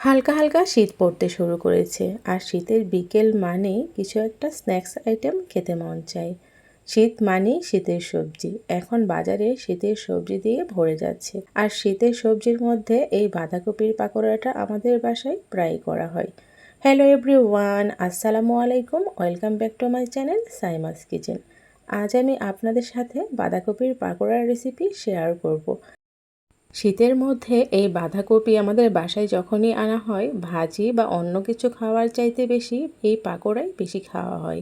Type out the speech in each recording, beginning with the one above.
হালকা হালকা শীত পড়তে শুরু করেছে। আর শীতের বিকেল মানেই কিছু একটা স্ন্যাক্স আইটেম খেতে মন চায়। শীত মানেই শীতের সবজি। এখন বাজারে শীতের সবজি দিয়ে ভরে যাচ্ছে। আর শীতের সবজির মধ্যে এই বাঁধাকপির পাকোড়াটা আমাদের বাসায় প্রায় করা হয়। হ্যালো এভরি ওয়ান আসসালামু আলাইকুম। Welcome back to my channel Saima's kitchen. আজ আমি আপনাদের সাথে বাঁধাকপির পাকোড়ার রেসিপি শেয়ার করব। শীতের মধ্যে এই বাঁধাকপি আমাদের বাসায় যখনই আনা হয়, ভাজি বা অন্য কিছু খাওয়ার চাইতে বেশি এই পাকোড়াই বেশি খাওয়া হয়।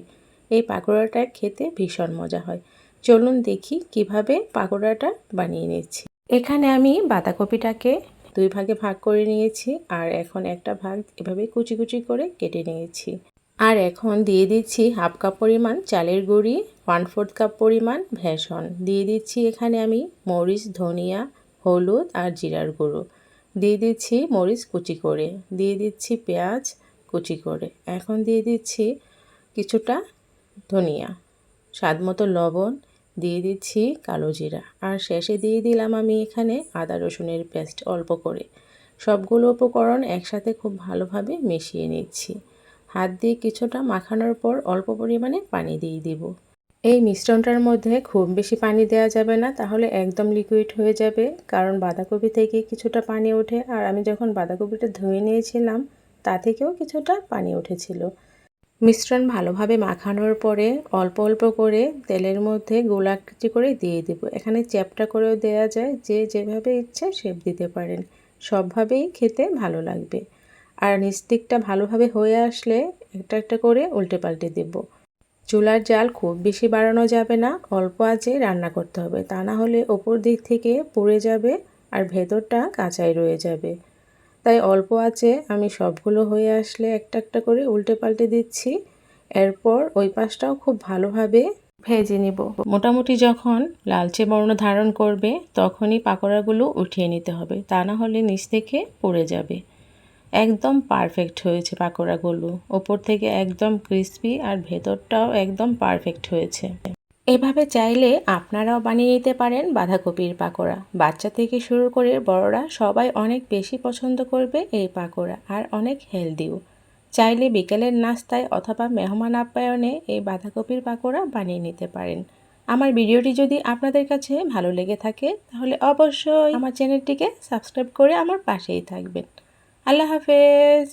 এই পাকোড়াটা খেতে ভীষণ মজা হয়। চলুন দেখি কীভাবে পাকোড়াটা বানিয়ে নিচ্ছি। এখানে আমি বাঁধাকপিটাকে দুই ভাগে ভাগ করে নিয়েছি আর এখন একটা ভাগ এভাবে কুচি কুচি করে কেটে নিয়েছি। আর এখন দিয়ে দিচ্ছি হাফ কাপ পরিমাণ চালের গুঁড়ি, ওয়ান ফোর্থ কাপ পরিমাণ ভেষন দিয়ে দিচ্ছি এখানে আমি মরিচ, ধনিয়া হলুদ আর জিরার গুঁড়ো। দিয়ে দিচ্ছি মরিচ কুচি করে। দিয়ে দিচ্ছি পেঁয়াজ কুচি করে। এখন দিয়ে দিচ্ছি কিছুটা ধনিয়া, স্বাদ মতো লবণ। দিয়ে দিচ্ছি কালো জিরা। আর শেষে দিয়ে দিলাম আমি এখানে আদা রসুনের পেস্ট অল্প করে। সবগুলো উপকরণ একসাথে খুব ভালোভাবে মিশিয়ে নিচ্ছি। হাত দিয়ে কিছুটা মাখানোর পর অল্প পরিমাণে পানি দিয়ে দিব। এই মিশ্রণটার মধ্যে খুব বেশি পানি দেওয়া যাবে না, তাহলে একদম লিকুইড হয়ে যাবে। কারণ বাঁধাকপি থেকে কিছুটা পানি ওঠে, আর আমি যখন বাঁধাকপিটা ধুয়ে নিয়েছিলাম, তা থেকেও কিছুটা পানি উঠেছিল। মিশ্রণ ভালোভাবে মাখানোর পরে অল্প অল্প করে তেলের মধ্যে গোলাকৃতি করে দিয়ে দেব। এখানে চ্যাপটা করেও দেওয়া যায়, যে যেভাবে ইচ্ছে শেপ দিতে পারেন। সবভাবেই খেতে ভালো লাগবে। আর নিস্তিকটা ভালোভাবে হয়ে আসলে একটা একটা করে উল্টে পাল্টে দেবো। চুলার জাল খুব বেশি বাড়ানো যাবে না, অল্প আঁচে রান্না করতে হবে। তা না হলে ওপর দিক থেকে পুড়ে যাবে আর ভেতরটা কাঁচাই রয়ে যাবে। তাই অল্প আঁচে আমি সবগুলো হয়ে আসলে একটা একটা করে উল্টে পাল্টে দিচ্ছি। এরপর ওই পাশটাও খুব ভালোভাবে ভেজে নিব। মোটামুটি যখন লালচে বর্ণ ধারণ করবে, তখনই পাকোড়াগুলো উঠিয়ে নিতে হবে। তা না হলে নিচ থেকে পড়ে যাবে। একদম পারফেক্ট হয়েছে পাকোড়াগুলো। ওপর থেকে একদম ক্রিস্পি আর ভেতরটাও একদম পারফেক্ট হয়েছে। এভাবে চাইলে আপনারাও বানিয়ে নিতে পারেন বাঁধাকপির পাকোড়া। বাচ্চা থেকে শুরু করে বড়রা সবাই অনেক বেশি পছন্দ করবে এই পাকোড়া আর অনেক হেলদিও চাইলে বিকেলের নাস্তায় অথবা মেহমান আপ্যায়নে এই বাঁধাকপির পাকোড়া বানিয়ে নিতে পারেন। আমার ভিডিওটি যদি আপনাদের কাছে ভালো লেগে থাকে তাহলে অবশ্যই আমার চ্যানেলটিকে সাবস্ক্রাইব করে আমার পাশেই থাকবেন। আল্লাহ হাফেজ।